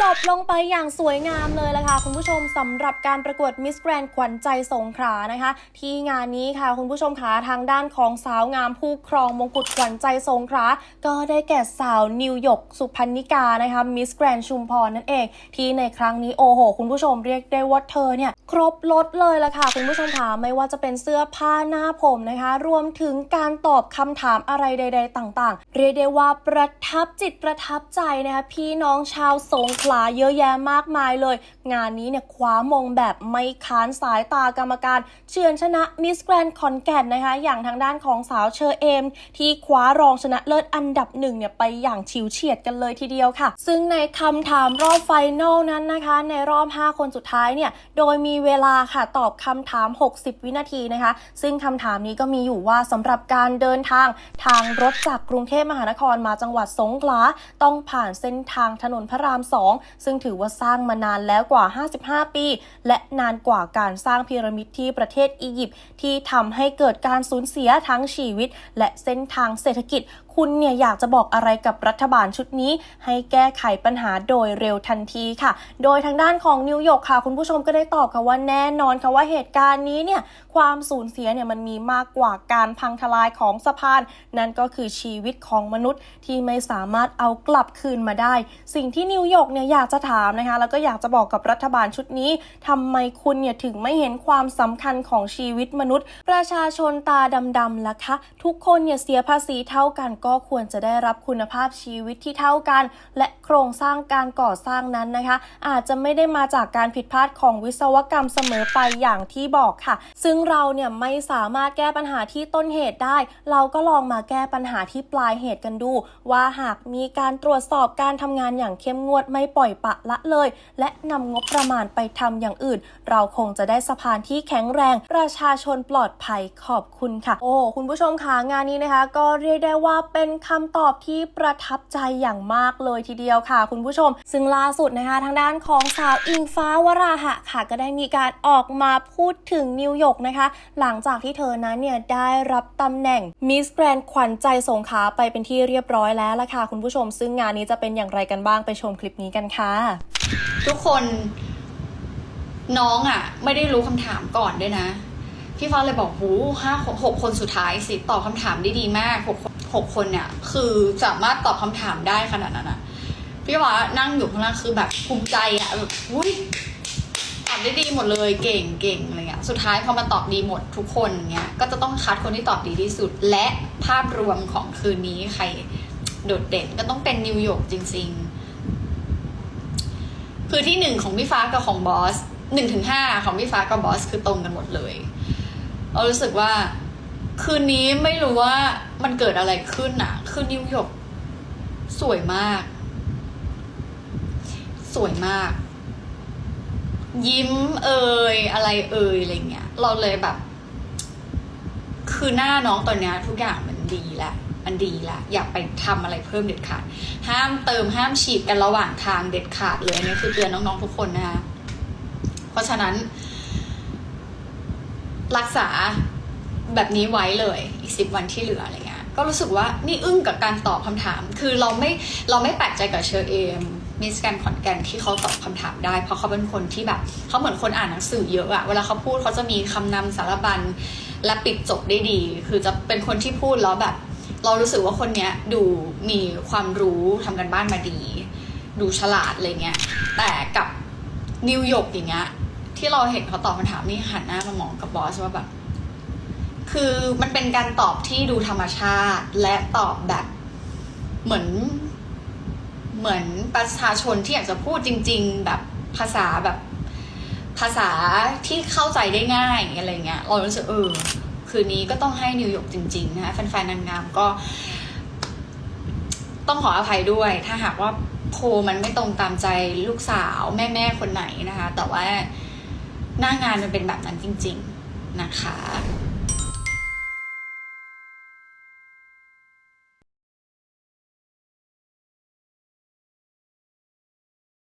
จบลงไปอย่างสวยงามเลยละค่ะ คุณผู้ชมสำหรับการประกวด Miss Grand ขวัญใจสงขลานะคะ ที่งานนี้ค่ะคุณผู้ชมคะทางด้านของสาวงามผู้ครองมงกุฎขวัญใจสงขลาก็ได้แก่สาวนิวยกสุพันนิกานะคะ Miss Grand ชุมพรนั่นเอง ที่ในครั้งนี้โอ้โห คุณผู้ชมเรียกได้ว่าเธอเนี่ยครบลดเลยละค่ะ คุณผู้ชมคะไม่ว่าจะเป็นเสื้อผ้าหน้าผมนะคะ รวมถึงการตอบคำถามอะไรใด ๆ ต่าง ๆ เรียกได้ว่าประทับจิตประทับใจนะคะพี่น้องชาวสงขลาลาเยอะแยะมากมายเลย งานนี้เนี่ยคว้ามงแบบไม่ค้านสายตากรรมการเฉือนชนะมิสแกรนด์คอนแกนนะคะ อย่างทางด้านของสาวเชอเอม ที่คว้ารองชนะเลิศอันดับหนึ่งเนี่ยไปอย่างฉิวเฉียดกันเลยทีเดียวค่ะ ซึ่งในคำถามรอบไฟนอลนั้นนะคะ ในรอบ 5 คนสุดท้ายเนี่ยโดยมีเวลาค่ะตอบคำถาม 60 วินาทีนะคะ ซึ่งคำถามนี้ก็มีอยู่ว่าสำหรับการเดินทางทางรถจากกรุงเทพมหานครมาจังหวัดสงขลาต้องผ่านเส้นทางถนนพระราม 2ซึ่งถือว่าสร้างมานานแล้วกว่า 55 ปี และนานกว่าการสร้างพีระมิดที่ประเทศอียิปต์ที่ทำให้เกิดการสูญเสียทั้งชีวิต และเส้นทางเศรษฐกิจ คุณเนี่ยอยากจะบอกอะไรกับรัฐบาลชุดนี้ ให้แก้ไขปัญหาโดยเร็วทันทีค่ะ โดยทางด้านของนิวยอร์กค่ะ คุณผู้ชมก็ได้ตอบค่ะว่าแน่นอนค่ะว่าเหตุการณ์นี้เนี่ยความสูญเสียเนี่ยมันมีมากกว่าการพังทลายของสะพาน นั่นก็คือชีวิตของมนุษย์ที่ไม่สามารถเอากลับคืนมาได้ สิ่งที่นิวยอร์กเนี่ยอยากจะถามนะคะ แล้วก็อยากจะบอกกับรัฐบาลชุดนี้ทำไมคุณเนี่ยถึงไม่เห็นความสำคัญของชีวิตมนุษย์ ประชาชนตาดำๆล่ะคะ ทุกคนเนี่ยเสียภาษีเท่ากันก็็ควรจะได้รับคุณภาพชีวิตที่เท่ากัน และโครงสร้างการก่อสร้างนั้นนะคะ อาจจะไม่ได้มาจากการผิดพลาดของวิศวกรรมเสมอไปอย่างที่บอกค่ะ ซึ่งเราเนี่ยไม่สามารถแก้ปัญหาที่ต้นเหตุได้ เราก็ลองมาแก้ปัญหาที่ปลายเหตุกันดู ว่าหากมีการตรวจสอบการทำงานอย่างเข้มงวดไม่ปล่อยปะละเลย และนำงบประมาณไปทำอย่างอื่น เราคงจะได้สะพานที่แข็งแรง ประชาชนปลอดภัยขอบคุณค่ะ โอ้คุณผู้ชมคะงานนี้นะคะ ก็เรียกได้ว่าเป็นคำตอบที่ประทับใจอย่างมากเลยทีเดียวค่ะ คุณผู้ชม ซึ่งล่าสุดนะคะ ทางด้านของสาวอิงฟ้าวราหะค่ะก็ได้มีการออกมาพูดถึงนิวยอร์กนะคะ หลังจากที่เธอนั้นเนี่ยได้รับตำแหน่งมิสแกรนด์ขวัญใจสงขาไปเป็นที่เรียบร้อยแล้วละค่ะ คุณผู้ชม ซึ่งงานนี้จะเป็นอย่างไรกันบ้างไปชมคลิปนี้กันค่ะ ทุกคนน้องอะ่ะ ไม่ได้รู้คำถามก่อนด้วยนะพี่ฟ้าเลยบอกหูห้าหกคนสุดท้ายสิตอบคำถามได้ดีมากหกคน หกคนเนี่ย คือสามารถตอบคำถามได้ขนาดนั้นอะพี่ว่านั่งอยู่ข้างล่างคือแบบภูมิใจอะแบบอุ้ยตอบได้ดีหมดเลยเก่งเก่งอะไรเงี้ยสุดท้ายพอมาตอบดีหมดทุกคนเนี่ยก็จะต้องคัดคนที่ตอบดีที่สุด และภาพรวมของคืนนี้ใครโดดเด่นก็ต้องเป็นนิวยอร์กจริง ๆ คือที่หนึ่งของพี่ฟ้ากับของบอสหนึ่งถึงห้าของพี่ฟ้ากับบอสคือตรงกันหมดเลย เรารู้สึกว่า คืนนี้ไม่รู้ว่ามันเกิดอะไรขึ้นอะคือนิวยอร์กสวยมาก สวยมาก ยิ้มเอ่ยอะไรเอ่ยอะไรเงี้ย เราเลยแบบ คือหน้าน้องตอนเนี้ยทุกอย่างมันดีแล้วมันดีล้วอยากไปทำอะไรเพิ่มเด็ดขาด ห้ามเติมห้ามฉีดกันระหว่างทางเด็ดขาดเลยอันนี้คือเตือนน้องๆทุกคนนะคะเพราะฉะนั้น รักษา แบบนี้ไว้เลยอีกสิบวันที่เหลืออะไรเงี้ยก็รู้สึกว่านี่อึ้งกับการตอบคำถาม คือเราไม่เราไม่แปลกใจกับเชอเอมมิสแกนขอนแก่นที่เขาตอบคำถามได้ เพราะเขาเป็นคนที่แบบเขาเหมือนคนอ่านหนังสือเยอะอะเวลาเขาพูดเขาจะมีคำนำสารบัญและปิดจบได้ดี คือจะเป็นคนที่พูดแล้วแบบ เรารู้สึกว่าคนเนี้ยดูมีความรู้ทำกันบ้านมาดี ดูฉลาดอะไรเงี้ยแต่กับนิวยอร์กอย่างเงี้ยที่เราเห็นเขาตอบคำถามนี่หันหน้ามามองกับบอสว่าแบบ คือมันเป็นการตอบที่ดูธรรมชาติ และตอบแบบเหมือน เหมือนประชาชนที่อยากจะพูดจริง ๆ แบบภาษาแบบภาษาที่เข้าใจได้ง่ายอะไรเงี้ยเรารู้สึกเออคืนนี้ก็ต้องให้นิวยอร์กจริง ๆ นะคะแฟนๆนางงามก็ ต้องขออภัยด้วย ถ้าหากว่าโพลมันไม่ตรงตามใจลูกสาวแม่ๆคนไหนนะคะ แต่ว่าหน้างานมันเป็นแบบนั้นจริง ๆ นะคะ